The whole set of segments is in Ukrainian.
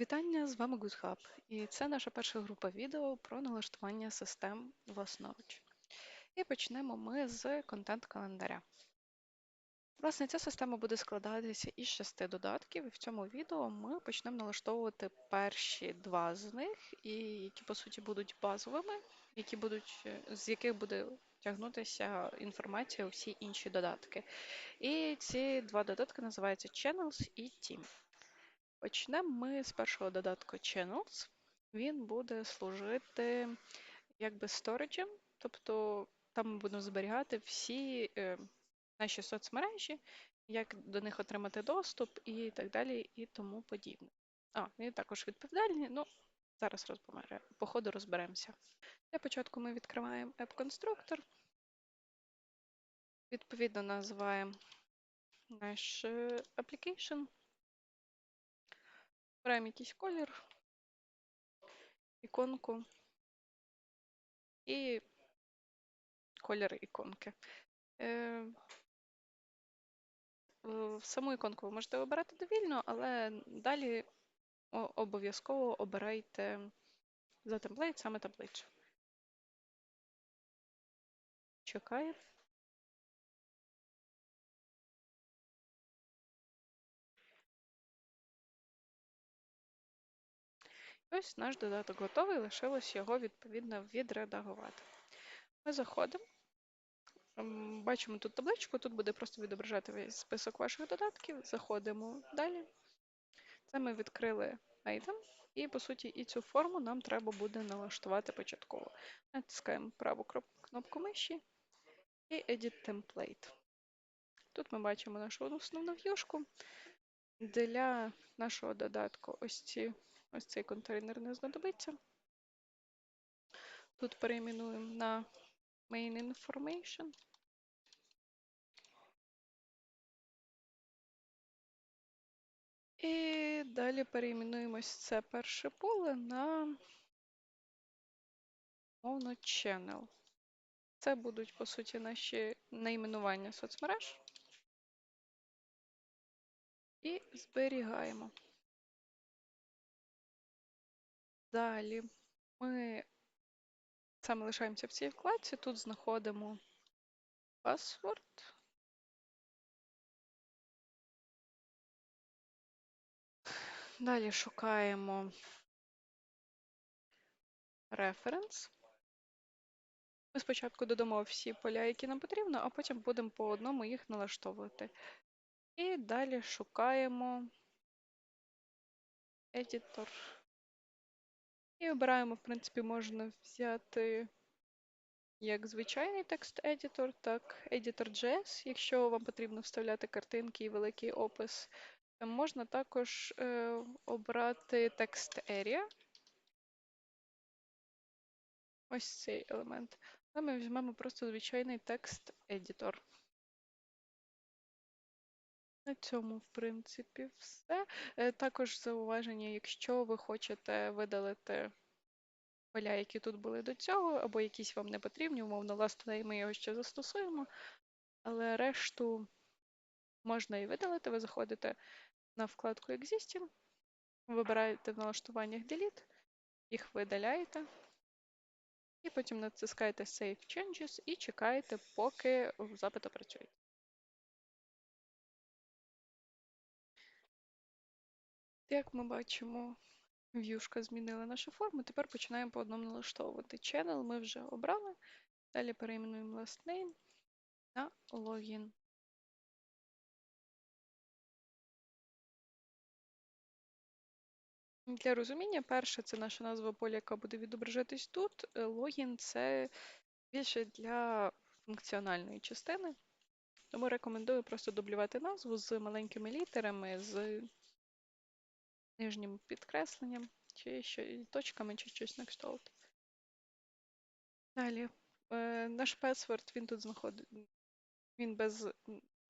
Вітання, з вами GoodHub, і це наша перша група відео про налаштування систем власноруч. І почнемо ми з контент-календаря. Власне, ця система буде складатися із шести додатків, і в цьому відео ми почнемо налаштовувати перші два з них, і які по суті будуть базовими, які будуть, з яких буде тягнутися інформація у всі інші додатки. І ці два додатки називаються Channels і Team. Почнемо ми з першого додатку Channels. Він буде служити якби сториджем, тобто там ми будемо зберігати всі е, наші соцмережі, як до них отримати доступ і так далі, і тому подібне. А, і також відповідальні, ну, зараз розберемо, по ходу розберемося. Для початку ми відкриваємо App-конструктор, відповідно називаємо наш е, application. Беремо якийсь колір, іконку і колір іконки. Е, Саму іконку ви можете вибирати довільно, але далі обов'язково обирайте за темплейт саме таблицю. Чекає. Ось наш додаток готовий, лишилось його відповідно відредагувати. Ми заходимо, бачимо тут табличку, тут буде просто відображати весь список ваших додатків. Заходимо далі. Це ми відкрили item, і, по суті, і цю форму нам треба буде налаштувати початково. Натискаємо праву кнопку миші і Edit Template. Тут ми бачимо нашу основну в'юшку. Для нашого додатку ось ці Ось цей контейнер не знадобиться. Тут перейменуємо на Main Information. І далі перейменуємо ось це перше поле на мовно Channel. Це будуть, по суті, наші найменування соцмереж. І зберігаємо. Далі ми саме лишаємося в цій вкладці, тут знаходимо password. Далі шукаємо reference. Ми спочатку додамо всі поля, які нам потрібно, а потім будемо по одному їх налаштовувати. І далі шукаємо editor. І обираємо, в принципі, можна взяти як звичайний текст-едітор, так Editor.js, якщо вам потрібно вставляти картинки і великий опис. Можна також е, обрати Text Area. Ось цей елемент. А ми візьмемо просто звичайний текст-едітор. На цьому, в принципі, все. Е, також зауваження, якщо ви хочете видалити поля, які тут були до цього, або якісь вам не потрібні, умовно, last name ми його ще застосуємо, але решту можна і видалити. Ви заходите на вкладку Existing, вибираєте в налаштуваннях Delete, їх видаляєте, і потім натискаєте Save Changes і чекаєте, поки запит опрацює. Як ми бачимо, в'юшка змінила нашу форму. Тепер починаємо по одному налаштовувати. Channel ми вже обрали. Далі перейменуємо last name на login. Для розуміння, перше, це наша назва поля, яка буде відображатись тут. Логін це більше для функціональної частини. Тому рекомендую просто дублювати назву з маленькими літерами, з нижнім підкресленням, чи що, точками, чи щось на кшталт. Далі. Е, наш password, він тут знаходить, він без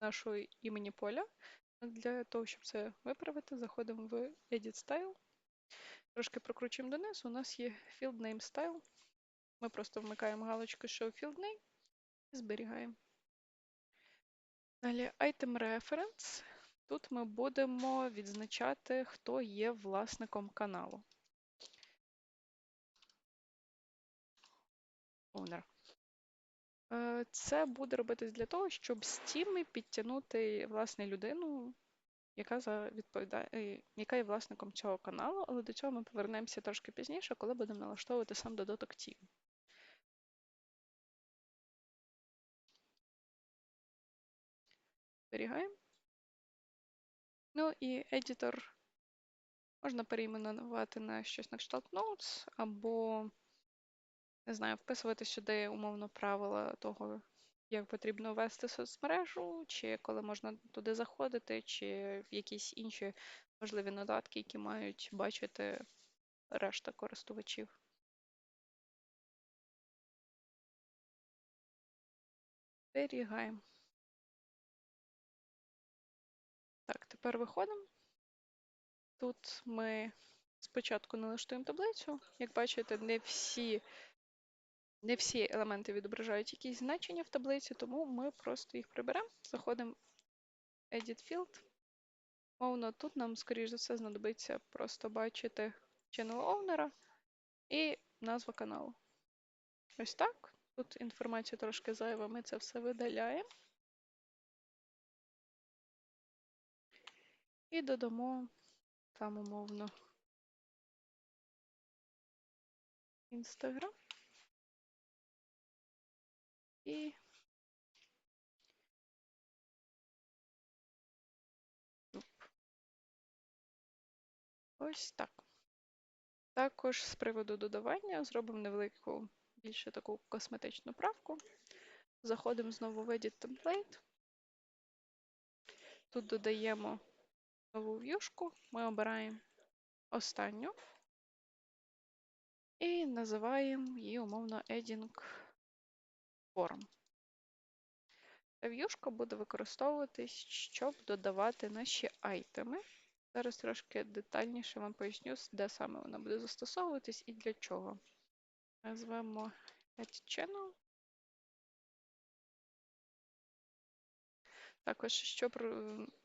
нашого імені поля. Для того, щоб це виправити, заходимо в Edit Style. Трошки прокручуємо донизу. У нас є Field Name Style. Ми просто вмикаємо галочку Show Field Name і зберігаємо. Далі Item Reference. Тут ми будемо відзначати, хто є власником каналу. Owner. Е, Це буде робитись для того, щоб з тіми підтягнути власне людину, яка за відповідає, е, яка є власником цього каналу, але до цього ми повернемося трошки пізніше, коли будемо налаштовувати сам додаток Team. Зберігаємо. Ну і едітор можна перейменувати на щось на кшталт Notes, або, не знаю, вписувати сюди умовно правила того, як потрібно ввести соцмережу, чи коли можна туди заходити, чи якісь інші можливі додатки, які мають бачити решта користувачів. Зберігаємо. Так, тепер виходимо. Тут ми спочатку налаштуємо таблицю. Як бачите, не всі, не всі елементи відображають якісь значення в таблиці, тому ми просто їх приберемо. Заходимо в Edit Field. Мовно, тут нам, скоріш за все, знадобиться просто бачити channel owner і назва каналу. Ось так. Тут інформація трошки зайва, ми це все видаляємо. І додамо там умовно Instagram. І ось так. Також з приводу додавання зробимо невелику більше таку косметичну правку. Заходимо знову в Edit Template. Тут додаємо нову в'юшку, ми обираємо останню і називаємо її умовно Adding Form. Ця в'юшка буде використовуватись, щоб додавати наші айтеми. Зараз трошки детальніше вам поясню, де саме вона буде застосовуватись і для чого. Назвемо Add Channel. Також, щоб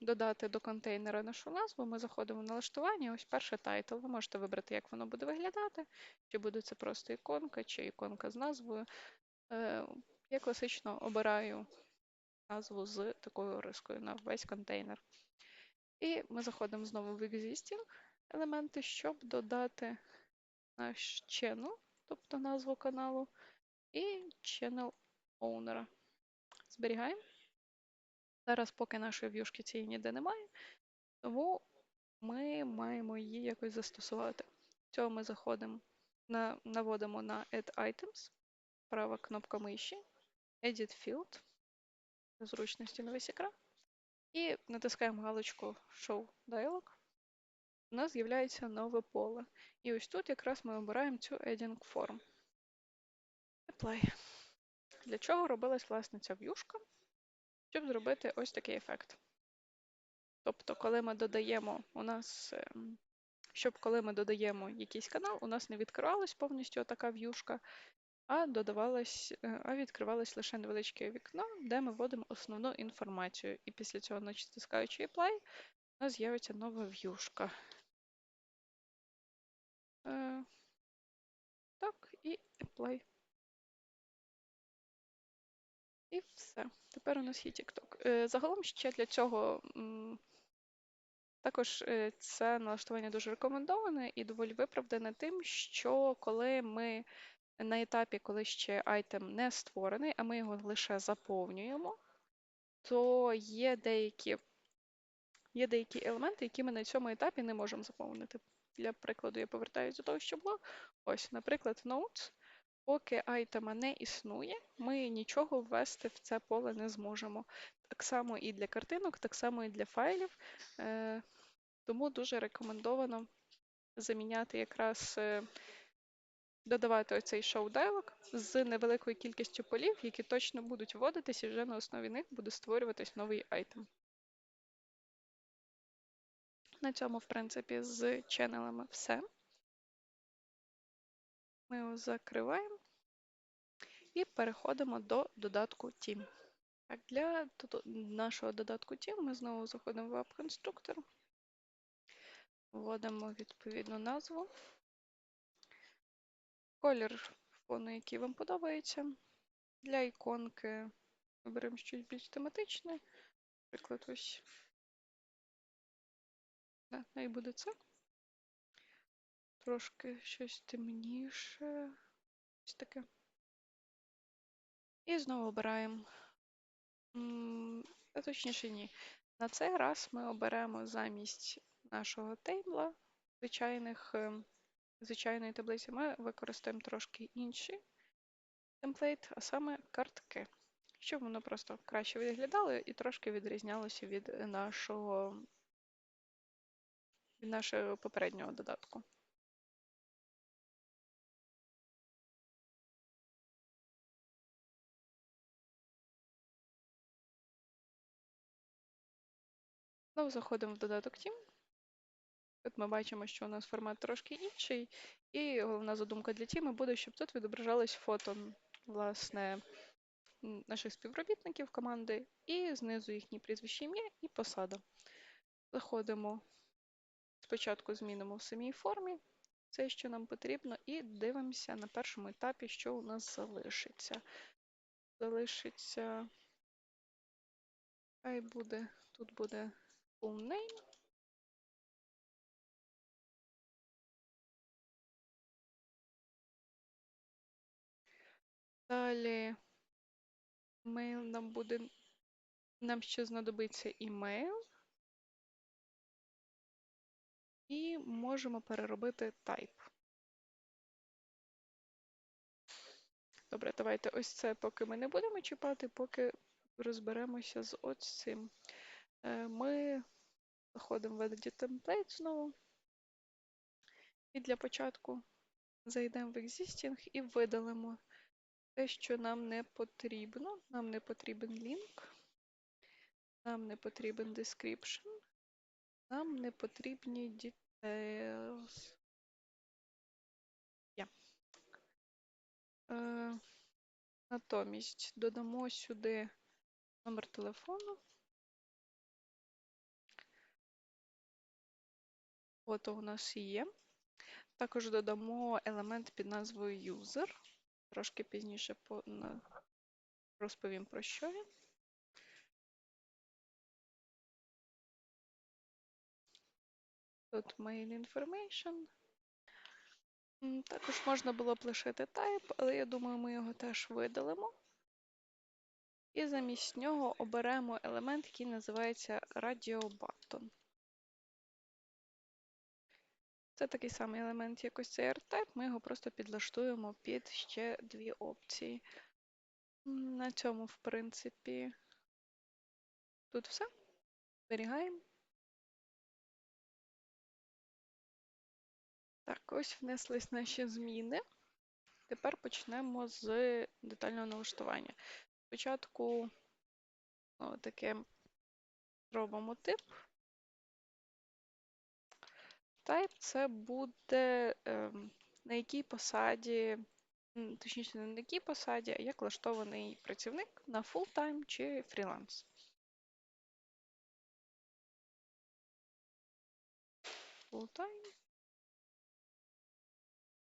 додати до контейнера нашу назву, ми заходимо в налаштування. Ось перший тайтл. Ви можете вибрати, як воно буде виглядати, чи буде це просто іконка, чи іконка з назвою. Е, я класично обираю назву з такою рискою на весь контейнер. І ми заходимо знову в Existing елементи, щоб додати наш channel, тобто назву каналу, і channel owner. Зберігаємо. Зараз, поки нашої в'юшки цієї ніде немає, тому ми маємо її якось застосувати. Цього ми заходимо, на, наводимо на Add Items, права кнопка миші, Edit Field, зручності на весь екран, і натискаємо галочку Show Dialog. У нас з'являється нове поле. І ось тут якраз ми обираємо цю Adding Form. Apply. Для чого робилась власне ця в'юшка? Щоб зробити ось такий ефект. Тобто, коли ми додаємо у нас, ем, щоб коли ми додаємо якийсь канал, у нас не відкривалась повністю така в'юшка, а додавалась, е, а відкривалось лише невеличке вікно, де ми вводимо основну інформацію. І після цього, натискаючи Apply, у нас з'явиться нова в'юшка. Е, Так, і Apply. І все. Тепер у нас є TikTok. Е, загалом ще для цього також е, це налаштування дуже рекомендоване і доволі виправдане тим, що коли ми на етапі, коли ще айтем не створений, а ми його лише заповнюємо, то є деякі є деякі елементи, які ми на цьому етапі не можемо заповнити. Для прикладу, я повертаюся до того, що було. Ось, наприклад, Notes. Поки айтема не існує, ми нічого ввести в це поле не зможемо. Так само і для картинок, так само і для файлів. Е, тому дуже рекомендовано заміняти якраз, е, додавати оцей dialog з невеликою кількістю полів, які точно будуть вводитись, і вже на основі них буде створюватись новий айтем. На цьому, в принципі, з ченелами все. Ми його закриваємо і переходимо до додатку Team. Так, для нашого додатку Team ми знову заходимо в веб-конструктор, вводимо відповідну назву, колір фону, який вам подобається. Для іконки виберемо щось більш тематичне. Наприклад, ось. Да, і буде це. Трошки щось темніше. Ось таке. І знову обираємо. а Точніше, ні. На цей раз ми оберемо замість нашого тейбла звичайних, ем, звичайної таблиці. Ми використаємо трошки інший темплейт, а саме картки, щоб воно просто краще виглядало і трошки відрізнялося від нашого, від нашого попереднього додатку. Заходимо в додаток Team. Тут ми бачимо, що у нас формат трошки інший, і головна задумка для тіми буде, щоб тут відображалось фото власне наших співробітників команди, і знизу їхні прізвище ім'я і посада. Заходимо, спочатку змінимо в самій формі це, що нам потрібно, і дивимося на першому етапі, що у нас залишиться. Залишиться. Хай буде, тут буде name. Далі мейл нам буде, нам ще знадобиться імейл. І можемо переробити type. Добре, давайте ось це поки ми не будемо чіпати, поки розберемося з ось цим. Е, Ми заходимо в Edit Template знову. І для початку зайдемо в Existing і видалимо те, що нам не потрібно. Нам не потрібен лінк, нам не потрібен description, нам не потрібні details. Yeah. Е, Натомість додамо сюди номер телефону. Фото у нас є. Також додамо елемент під назвою User. Трошки пізніше розповім про що він. Тут main information. Також можна було б лишити type, але я думаю, ми його теж видалимо. І замість нього оберемо елемент, який називається Radio Button. Це такий самий елемент, як ось цей R-Type, ми його просто підлаштуємо під ще дві опції. На цьому, в принципі, тут все. Зберігаємо. Так, ось внеслись наші зміни. Тепер почнемо з детального налаштування. Спочатку ну, таке робимо тип. Type це буде ем, на якій посаді, точніше, не на якій посаді, а як влаштований працівник на full-time чи фріланс. Full-time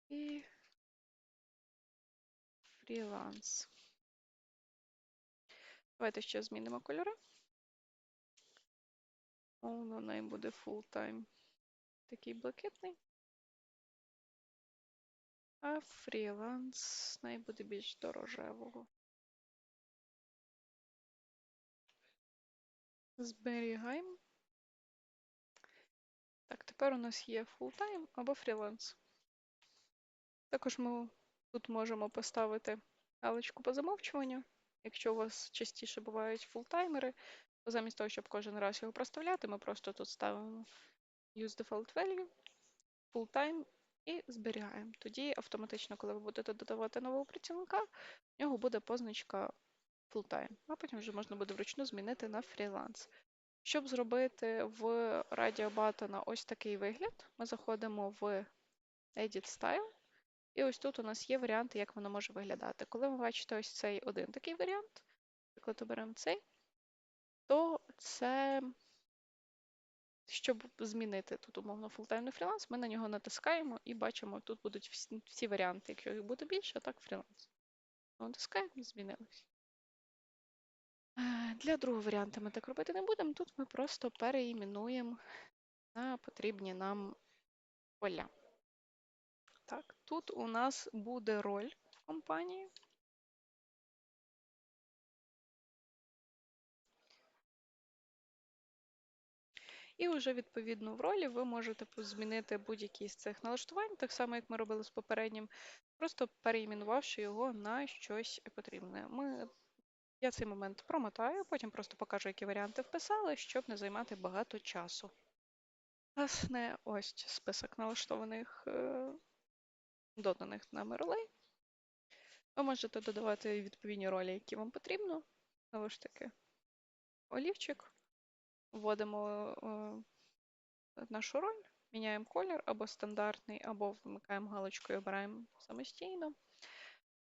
і фріланс. Давайте ще змінимо кольори. Воно най буде full-time. Такий блакитний. А фріланс най буде більш дорожевого. Зберігаємо. Так, тепер у нас є full-time або фріланс. Також ми тут можемо поставити галочку по замовчуванню. Якщо у вас частіше бувають фултаймери, то замість того, щоб кожен раз його проставляти, ми просто тут ставимо use default value, full-time і зберігаємо. Тоді автоматично, коли ви будете додавати нового працівника, в нього буде позначка full-time, а потім вже можна буде вручну змінити на фріланс. Щоб зробити в Radio Button ось такий вигляд, ми заходимо в Edit Style. І ось тут у нас є варіанти, як воно може виглядати. Коли ви бачите ось цей один такий варіант, наприклад, оберемо цей, то це, щоб змінити тут умовно фултаймний фріланс, ми на нього натискаємо і бачимо, тут будуть всі, всі варіанти. Якщо їх буде більше, так фріланс. Натискаємо, змінилось. Е, Для другого варіанту ми так робити не будемо. Тут ми просто переіменуємо на потрібні нам поля. Так, тут у нас буде роль в компанії. І вже відповідно в ролі ви можете змінити будь-який з цих налаштувань, так само, як ми робили з попереднім, просто переіменувавши його на щось потрібне. Ми, Я цей момент промотаю, потім просто покажу, які варіанти вписали, щоб не займати багато часу. Власне, ось список налаштованих е, доданих нами ролей. Ви можете додавати відповідні ролі, які вам потрібно. Знову ж таки, олівчик. Вводимо е, нашу роль, міняємо колір або стандартний, або вмикаємо галочку і обираємо самостійно.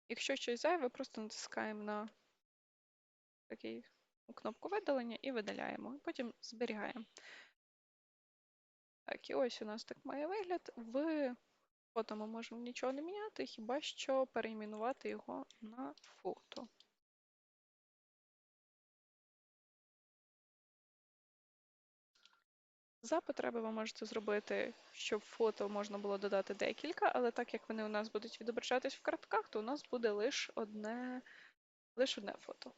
Якщо щось зайве, просто натискаємо на такий кнопку видалення і видаляємо. Потім зберігаємо. Так, і ось у нас так має вигляд. В фото ми можемо нічого не міняти, хіба що перейменувати його на фото. За потреби ви можете зробити, щоб фото можна було додати декілька, але так як вони у нас будуть відображатись в картках, то у нас буде лише одне, лише одне фото.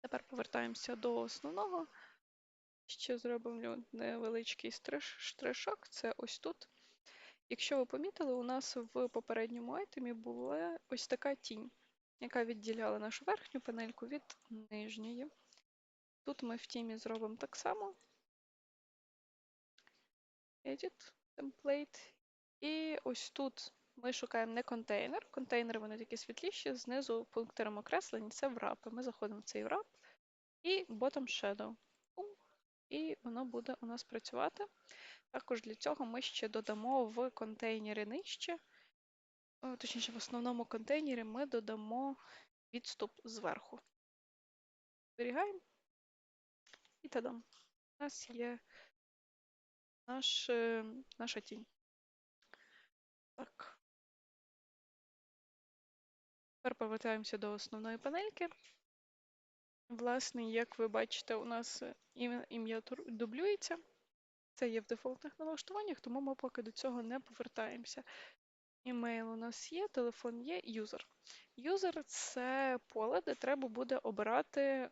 Тепер повертаємося до основного. Ще зробимо невеличкий штришок, це ось тут. Якщо ви помітили, у нас в попередньому айтемі була ось така тінь, яка відділяла нашу верхню панельку від нижньої. Тут ми в тімі зробимо так само. Edit, Template. І ось тут ми шукаємо не контейнер. Контейнери вони такі світліші, знизу пунктиром окреслені це врапи. Ми заходимо в цей врап і Bottom Shadow. І воно буде у нас працювати. Також для цього ми ще додамо в контейнері нижче, точніше, в основному контейнері ми додамо відступ зверху. Зберігаємо. І тадам. У нас є наш, е, наша тінь. Так. Тепер повертаємося до основної панельки. Власне, як ви бачите, у нас ім'я дублюється. Це є в дефолтних налаштуваннях, тому ми поки до цього не повертаємося. Імейл у нас є, телефон є, юзер. Юзер це поле, де треба буде обирати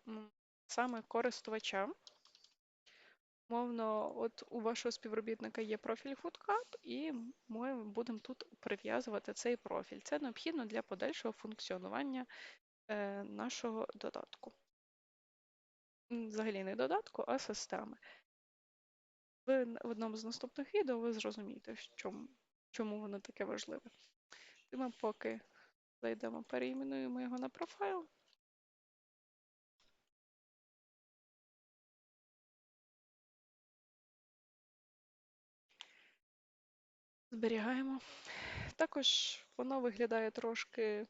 саме користувача. Мовно, от у вашого співробітника є профіль FoodCup, і ми будемо тут прив'язувати цей профіль. Це необхідно для подальшого функціонування е, нашого додатку. Взагалі не додатку, а системи. В, в одному з наступних відео ви зрозумієте, чому, чому воно таке важливе. Ми поки зайдемо, переіменуємо його на профайл. Зберігаємо. Також воно виглядає трошки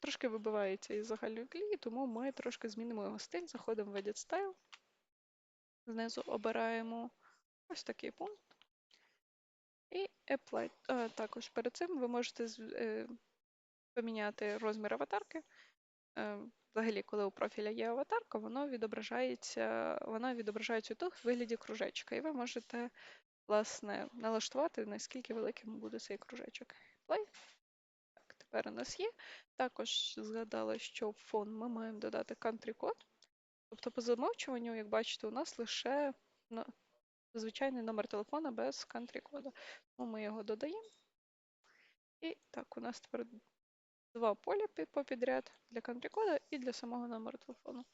трошки вибивається із загальної клії, тому ми трошки змінимо його стиль, заходимо в Edit Style. Знизу обираємо ось такий пункт. І Apply. Також перед цим ви можете е, поміняти розмір аватарки. Е, взагалі, коли у профіля є аватарка, воно відображається, вона відображається тут в вигляді кружечка. І ви можете власне, налаштувати, наскільки великим буде цей кружечок. Play. Так, тепер у нас є. Також згадала, що в фон ми маємо додати country код. Тобто, по замовчуванню, як бачите, у нас лише звичайний номер телефона без country коду. Тому ми його додаємо. І так, у нас тепер два поля попідряд для country кода і для самого номеру телефону.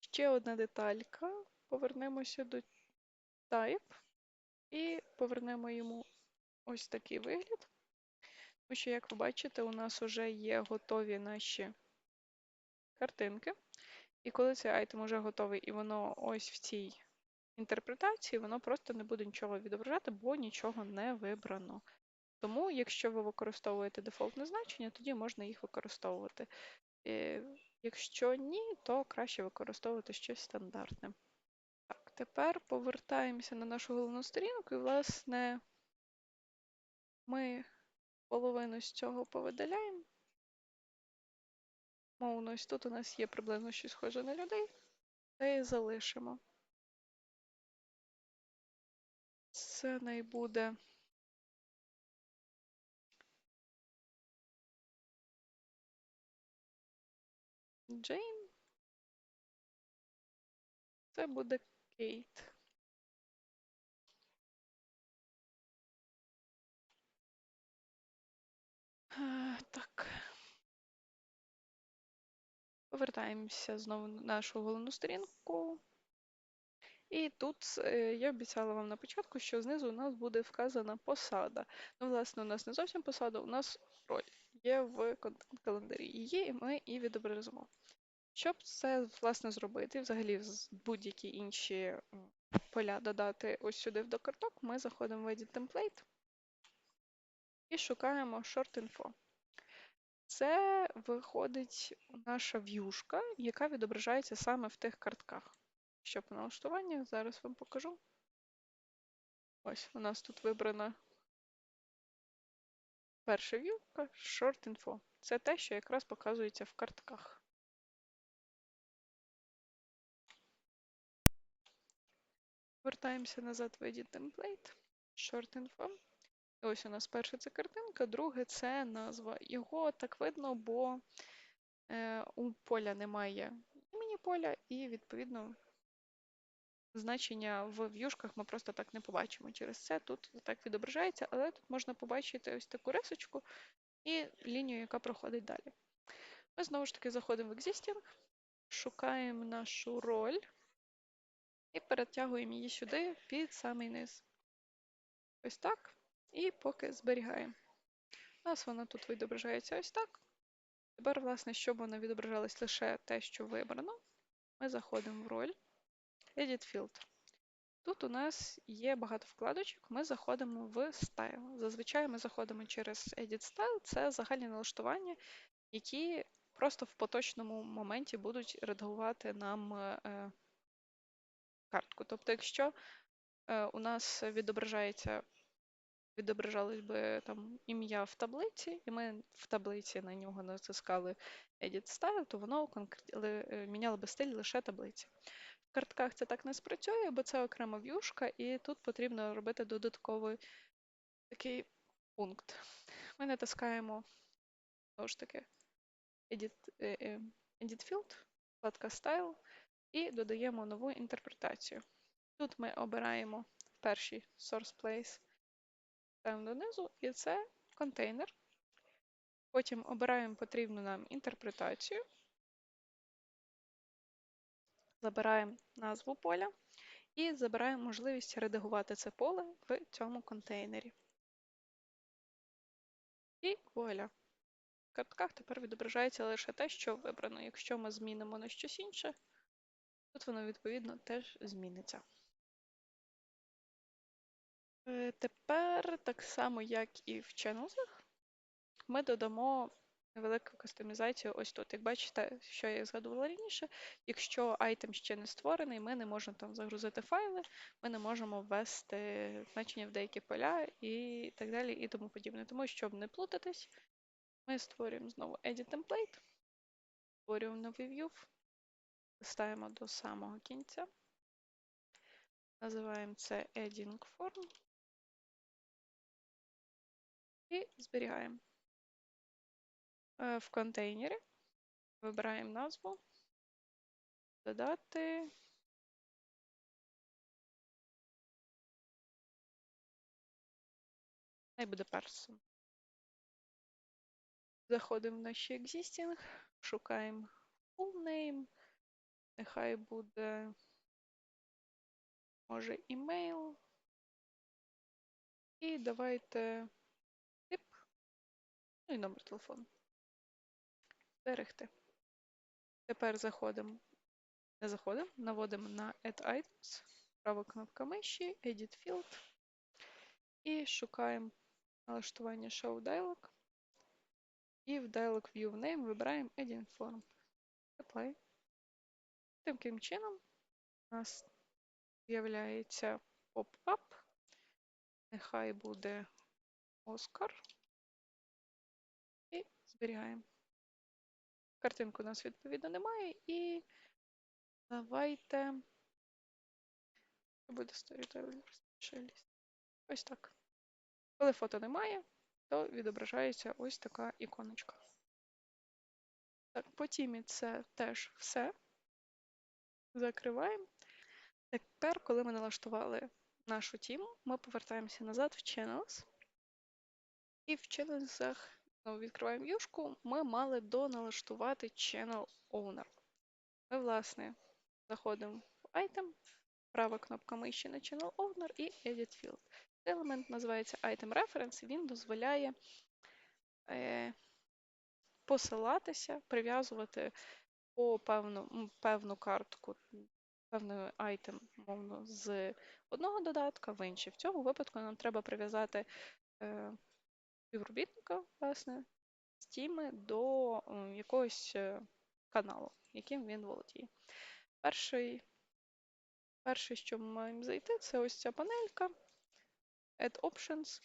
Ще одна деталька. Повернемося до type. І повернемо йому ось такий вигляд. Тому що, як ви бачите, у нас вже є готові наші картинки. І коли цей айтем вже готовий, і воно ось в цій інтерпретації, воно просто не буде нічого відображати, бо нічого не вибрано. Тому, якщо ви використовуєте дефолтне значення, тоді можна їх використовувати. Е, Якщо ні, то краще використовувати щось стандартне. Тепер повертаємося на нашу головну сторінку, і, власне, ми половину з цього повидаляємо. Мовно, ось тут у нас є приблизно щось схоже на людей, та і залишимо. Це не буде Джейн. Це буде Е, Так. Повертаємося знову на нашу головну сторінку. І тут е, я обіцяла вам на початку, що знизу у нас буде вказана посада. Ну, власне, у нас не зовсім посада, у нас роль є в контент-календарі. Її ми і відобразимо. Щоб це власне зробити, взагалі будь-які інші поля додати ось сюди в докарток, ми заходимо в Edit Template і шукаємо Short Info. Це виходить наша в'юшка, яка відображається саме в тих картках. Що по налаштуваннях, зараз вам покажу. Ось у нас тут вибрана перша в'юшка Short Info. Це те, що якраз показується в картках. Вертаємося назад в Edit Template, Short Info. І ось у нас перша це картинка, друге це назва. Його так видно, бо е, у поля немає імені поля, і, відповідно, значення в в'юшках ми просто так не побачимо. Через це тут так відображається, але тут можна побачити ось таку рисочку і лінію, яка проходить далі. Ми знову ж таки заходимо в Existing, шукаємо нашу роль і перетягуємо її сюди під самий низ. Ось так. І поки зберігаємо. У нас вона тут відображається ось так. Тепер, власне, щоб вона відображалась лише те, що вибрано, ми заходимо в роль Edit Field. Тут у нас є багато вкладочок, ми заходимо в Style. Зазвичай ми заходимо через Edit Style, це загальні налаштування, які просто в поточному моменті будуть редагувати нам е, картку. Тобто, якщо е, у нас відображається відображалось би там ім'я в таблиці, і ми в таблиці на нього натискали Edit Style, то воно е, міняло би стиль лише таблиці. В картках це так не спрацює, бо це окрема в'юшка, і тут потрібно робити додатковий такий пункт. Ми натискаємо знову ж таки Edit, е, е, Edit Field, вкладка Style, і додаємо нову інтерпретацію. Тут ми обираємо перший source place ставимо донизу, і це контейнер. Потім обираємо потрібну нам інтерпретацію, забираємо назву поля і забираємо можливість редагувати це поле в цьому контейнері. І вуаля. В картках тепер відображається лише те, що вибрано. Якщо ми змінимо на щось інше, тут воно, відповідно, теж зміниться. Е, тепер, так само, як і в ченузах, ми додамо невелику кастомізацію ось тут. Як бачите, що я згадувала раніше, якщо айтем ще не створений, ми не можемо там загрузити файли, ми не можемо ввести значення в деякі поля і так далі, і тому подібне. Тому, щоб не плутатись, ми створюємо знову Edit Template, створюємо новий view, ставимо до самого кінця, називаємо це Adding Form і зберігаємо. Е, в контейнері вибираємо назву, додати. Най буде person. Заходимо в наші existing, шукаємо full name, нехай буде, може, email. І давайте тип, ну і номер телефону. Зберегти. Тепер заходимо, не заходимо, наводимо на Add Items, права кнопка миші, Edit Field і шукаємо налаштування Show Dialog. І в Dialog View Name вибираємо Adding Form. Play. Таким чином у нас з'являється поп-ап. Нехай буде Оскар. І зберігаємо. Картинку у нас відповідно немає. І давайте. Буде Storyteller Ось так. Коли фото немає, то відображається ось така іконочка. Так, по тімі це теж все. Закриваємо. Тепер, коли ми налаштували нашу тіму, ми повертаємося назад в Channels. І в Channels ну, відкриваємо юшку, ми мали доналаштувати Channel Owner. Ми, власне, заходимо в Item, права кнопка миші на Channel Owner і Edit Field. Цей елемент називається Item Reference, він дозволяє е, посилатися, прив'язувати по певну, певну картку, певний айтем, мовно, з одного додатка в інший. В цьому випадку нам треба прив'язати е, співробітника, власне, з тіми до е, якогось е, каналу, яким він володіє. Перший, перше, що ми маємо зайти, це ось ця панелька. Add Options.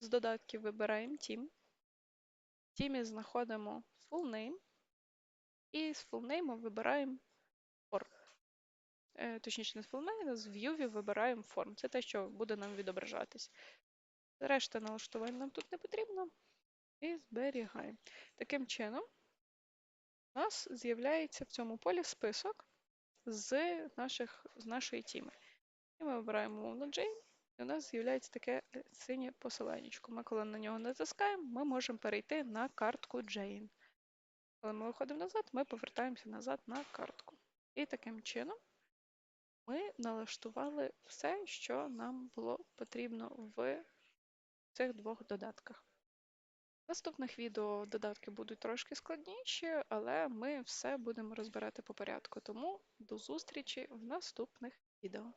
З додатків вибираємо Team. В тімі знаходимо full name. І з name вибираємо form. Е, Точніше, не з а з view вибираємо form. Це те, що буде нам відображатись. Решта налаштувань нам тут не потрібно. І зберігаємо. Таким чином, у нас з'являється в цьому полі список з, наших, з нашої тіми. І ми вибираємо мовно Jane, і у нас з'являється таке синє посиланнячко. Ми, коли на нього натискаємо, ми можемо перейти на картку Jane. Коли ми виходимо назад, ми повертаємося назад на картку. І таким чином ми налаштували все, що нам було потрібно в цих двох додатках. Наступних відео додатки будуть трошки складніші, але ми все будемо розбирати по порядку. Тому до зустрічі в наступних відео.